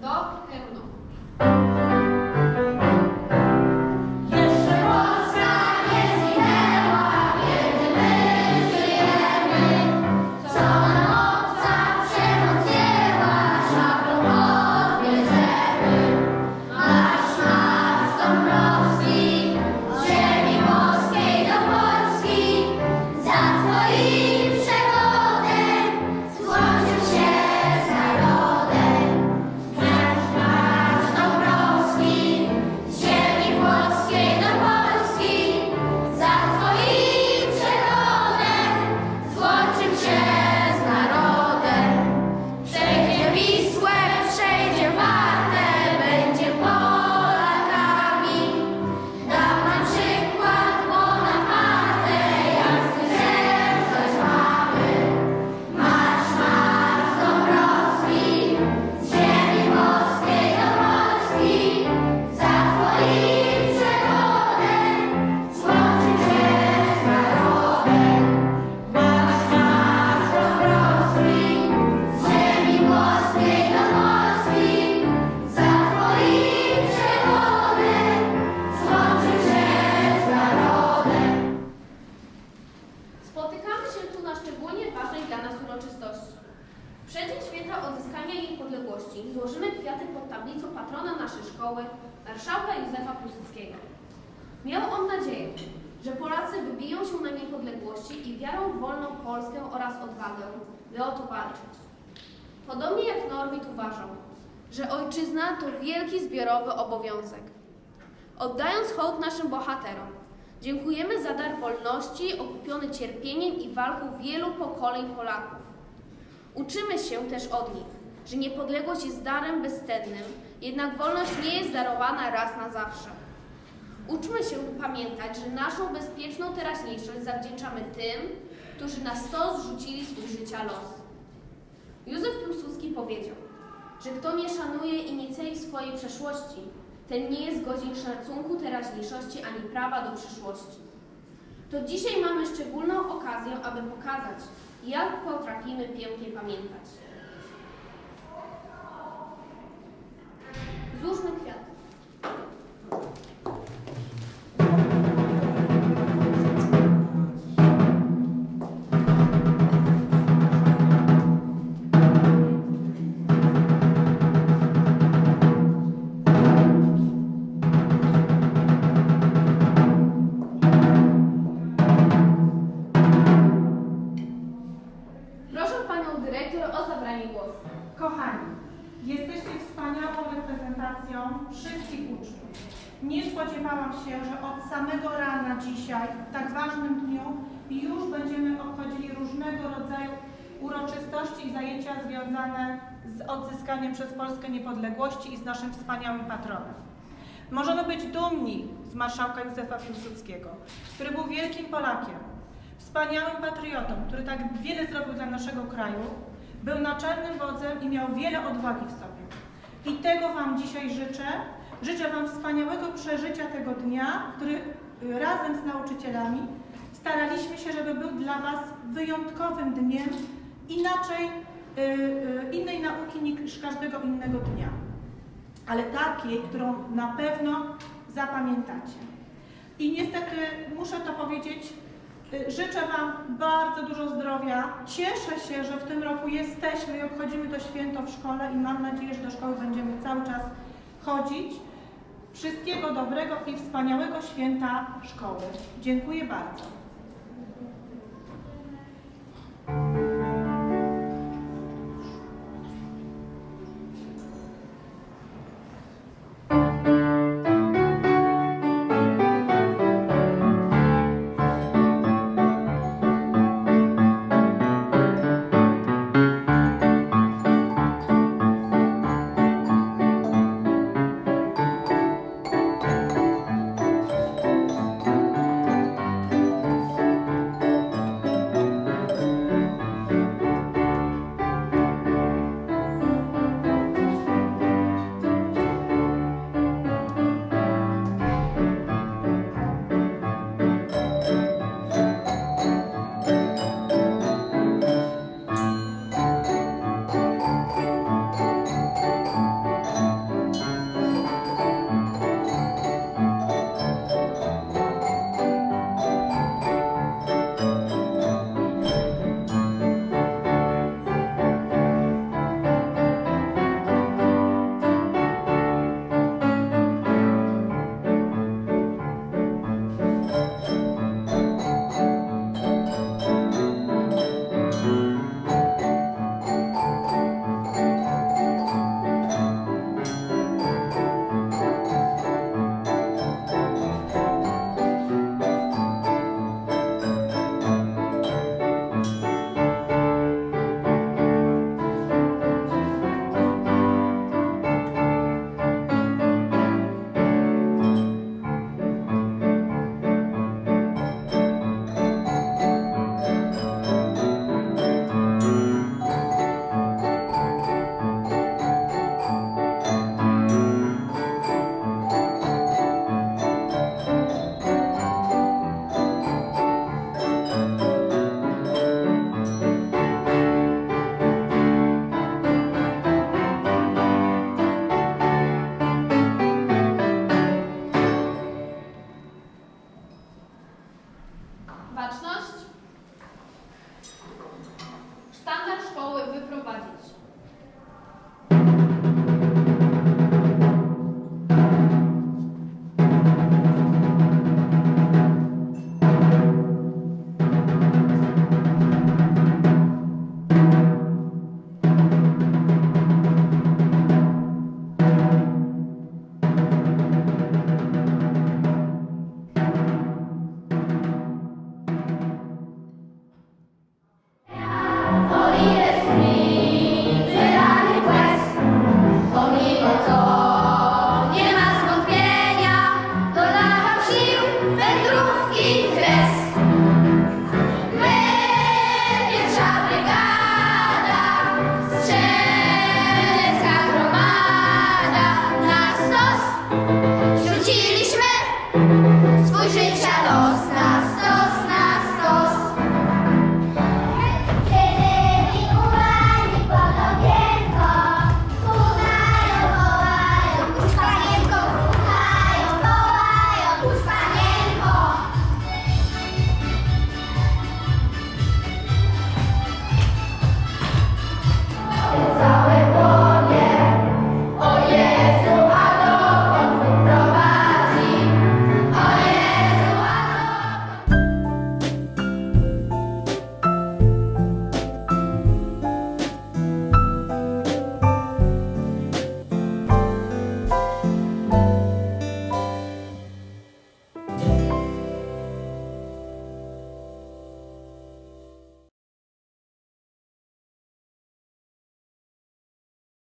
Dó, Ré ou Dó. Podległości złożymy kwiaty pod tablicą patrona naszej szkoły, marszałka Józefa Piłsudskiego. Miał on nadzieję, że Polacy wybiją się na niepodległości i wiarą w wolną Polskę oraz odwagę, by o to walczyć. Podobnie jak Norwid uważał, że ojczyzna to wielki zbiorowy obowiązek. Oddając hołd naszym bohaterom, dziękujemy za dar wolności okupiony cierpieniem i walką wielu pokoleń Polaków. Uczymy się też od nich, że niepodległość jest darem bezcennym, jednak wolność nie jest darowana raz na zawsze. Uczmy się pamiętać, że naszą bezpieczną teraźniejszość zawdzięczamy tym, którzy na stos zrzucili swój życia los. Józef Piłsudski powiedział, że kto nie szanuje i nie ceni swojej przeszłości, ten nie jest godzien szacunku teraźniejszości ani prawa do przyszłości. To dzisiaj mamy szczególną okazję, aby pokazać, jak potrafimy pięknie pamiętać. Reprezentacją wszystkich uczniów. Nie spodziewałam się, że od samego rana dzisiaj, w tak ważnym dniu, już będziemy obchodzili różnego rodzaju uroczystości i zajęcia związane z odzyskaniem przez Polskę niepodległości i z naszym wspaniałym patronem. Możemy być dumni z marszałka Józefa Piłsudskiego, który był wielkim Polakiem, wspaniałym patriotą, który tak wiele zrobił dla naszego kraju, był naczelnym wodzem i miał wiele odwagi w sobie. I tego Wam dzisiaj życzę. Życzę Wam wspaniałego przeżycia tego dnia, który y, razem z nauczycielami staraliśmy się, żeby był dla Was wyjątkowym dniem, inaczej, y, y, innej nauki niż każdego innego dnia ale takiej, którą na pewno zapamiętacie. I niestety muszę to powiedzieć, życzę Wam bardzo dużo zdrowia. Cieszę się, że w tym roku jesteśmy i obchodzimy to święto w szkole i mam nadzieję, że do szkoły będziemy cały czas chodzić. Wszystkiego dobrego i wspaniałego święta szkoły. Dziękuję bardzo.